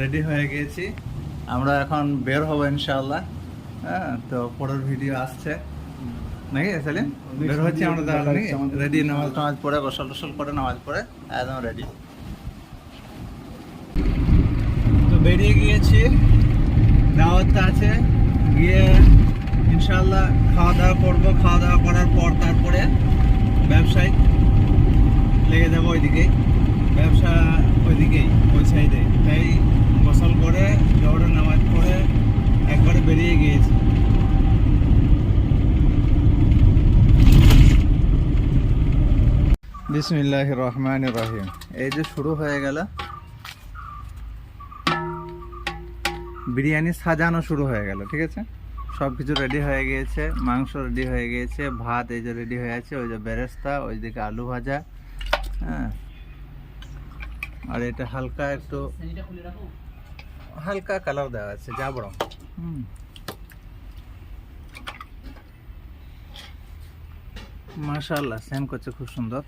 Ready হয়ে গিয়েছি আমরা এখন বের হব ইনশাল্লাহ হ্যাঁ তো পরের ভিডিও আসছে। নাকি, সেলিম? বের হচ্ছে আমরা রেডি নামাজ টামাজ পড়ে, গোসল টোসল করে, নামাজ পড়ে, একদম রেডি তো বেরিয়ে গিয়েছি। দাওয়াতটা আছে। গিয়ে ইনশাল্লাহ খাওয়া দাওয়া করব। খাওয়া দাওয়া করার পর তারপরে ব্যবসায় লেগে যাব ওইদিকেই ব্যবসা ওইদিকেই, ওই সাইডে তাই গোসল করে জহরের নামাজ পড়ে একবারে বেরিয়ে গিয়েছি বিসমিল্লাহ রহমান রহিম এই যে শুরু হয়ে গেল। বিরিয়ানি সাজানো শুরু হয়ে গেল, ঠিক আছে? সব কিছু রেডি হয়ে গিয়েছে, মাংস রেডি হয়ে গিয়েছে, ভাত এই যে রেডি হয়ে আছে, ওই যে বেরেস্তা, ওইদিকে আলু ভাজা হ্যাঁ? আর এটা হালকা একটু হালকা কালার দেওয়া আছে যা বড় হুম। মাশাআল্লাহ সেন করছে, খুব সুন্দর।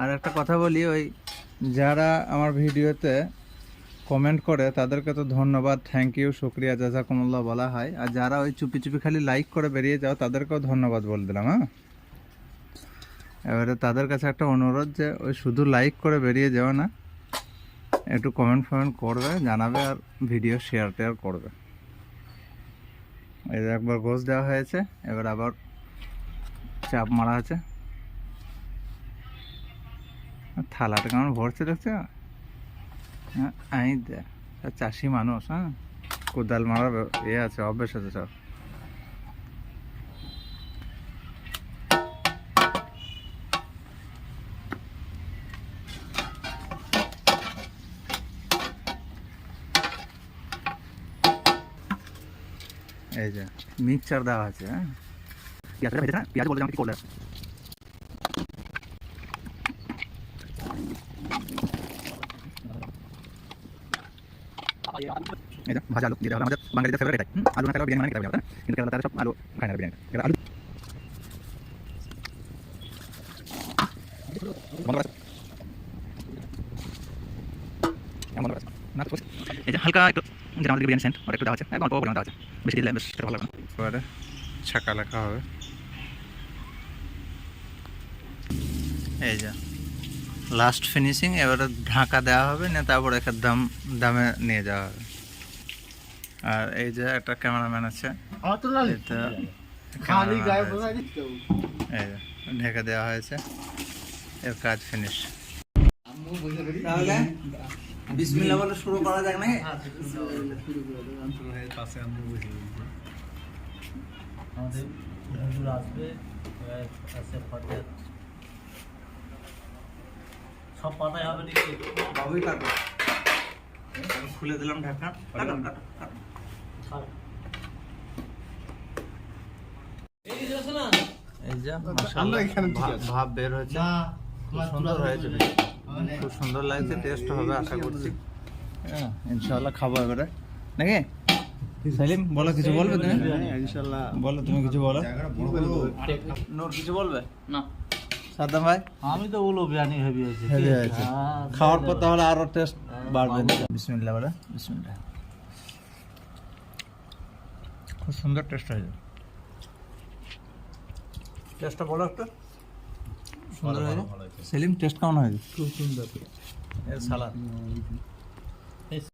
আর একটা কথা বলি, ওই যারা আমার ভিডিওতে কমেন্ট করে, তাদেরকে তো ধন্যবাদ থ্যাংক ইউ শুক্রিয়া, জাজাকুমুল্লাহ বলা হয়। আর যারা ওই চুপি চুপি খালি লাইক করে বেরিয়ে যাও, তাদেরকেও ধন্যবাদ বলে দিলাম হ্যাঁ? এবারে তাদের কাছে একটা অনুরোধ যে, ওই শুধু লাইক করে বেরিয়ে যাও না, একটু কমেন্ট ফমেন্ট করবে, জানাবে আর ভিডিও শেয়ার টেয়ার করবে। এই একবার গোস দেওয়া হয়েছে, এবার আবার চাপ মারা আছে থালাটা কেমন ভরছে দেখছ? হ্যাঁ আই চাষি মানুষ হ্যাঁ? কোদাল মারার এ আছে, অভ্যেস আছে সব। এই যে, মিক্সচার দেওয়া আছে হ্যাঁ? পেঁয়াজ কি করলে? এই যে ভাজা আলু যেটা হলো আমাদের বাঙালিদের ফেভারিট এটাই। আলু না থাকলে বিরিয়ানি মানে খেতে না? কিন্তু কেরালা তারা সব আলু খায় না আলু। হ্যাঁ, বিরিয়ানি লাগবে না। ছাকা লেখা হবে। এই যে। লাস্ট ফিনিশিং এবারে ঢাকা দেওয়া হবে না তারপর এখানে দাম দামে নিয়ে যাওয়া হবে। আর এই যে একটা ক্যামেরাম্যান আছে ঢেকে দেওয়া হয়েছে এর কাজ ফিনিশ বিসমিল্লাহ বলে শুরু করা যাক আমাদের আসবে ফতে সব পাতায় হবে নাকি? বাবুই কাটো খুলে দিলাম ঢাকা কাটো কাটো কাটো এই যে আছে না এই যে মাশাআল্লাহ। ভা- ভাব বের হয়েছে। খুব সুন্দর হয়েছে খুব সুন্দর লাগছে টেস্ট হবে আশা করছি। হ্যাঁ ইনশাআল্লাহ খাব এবারে। নাকি? সেলিম বলো কিছু বলবে তুমি? ইনশাল্লাহ বলো তুমি কিছু বলো। নূর কিছু বলবে? না। সাদ্দাম ভাই? আমি তো বলো বিরিয়ানি হেভি হয়েছে হেভি হয়েছে। হ্যাঁ, খাওয়ার পর তাহলে আরও টেস্ট বাড়বে বিসমিল্লাহ বলে। বিসমিল্লাহ। খুব সুন্দর টেস্ট হয়েছে। টেস্টটা বলো একটু। সুন্দর হয়েছে। সেলিম টেস্ট কেমন হয়েছে? খুব সুন্দর। এর সালাদ।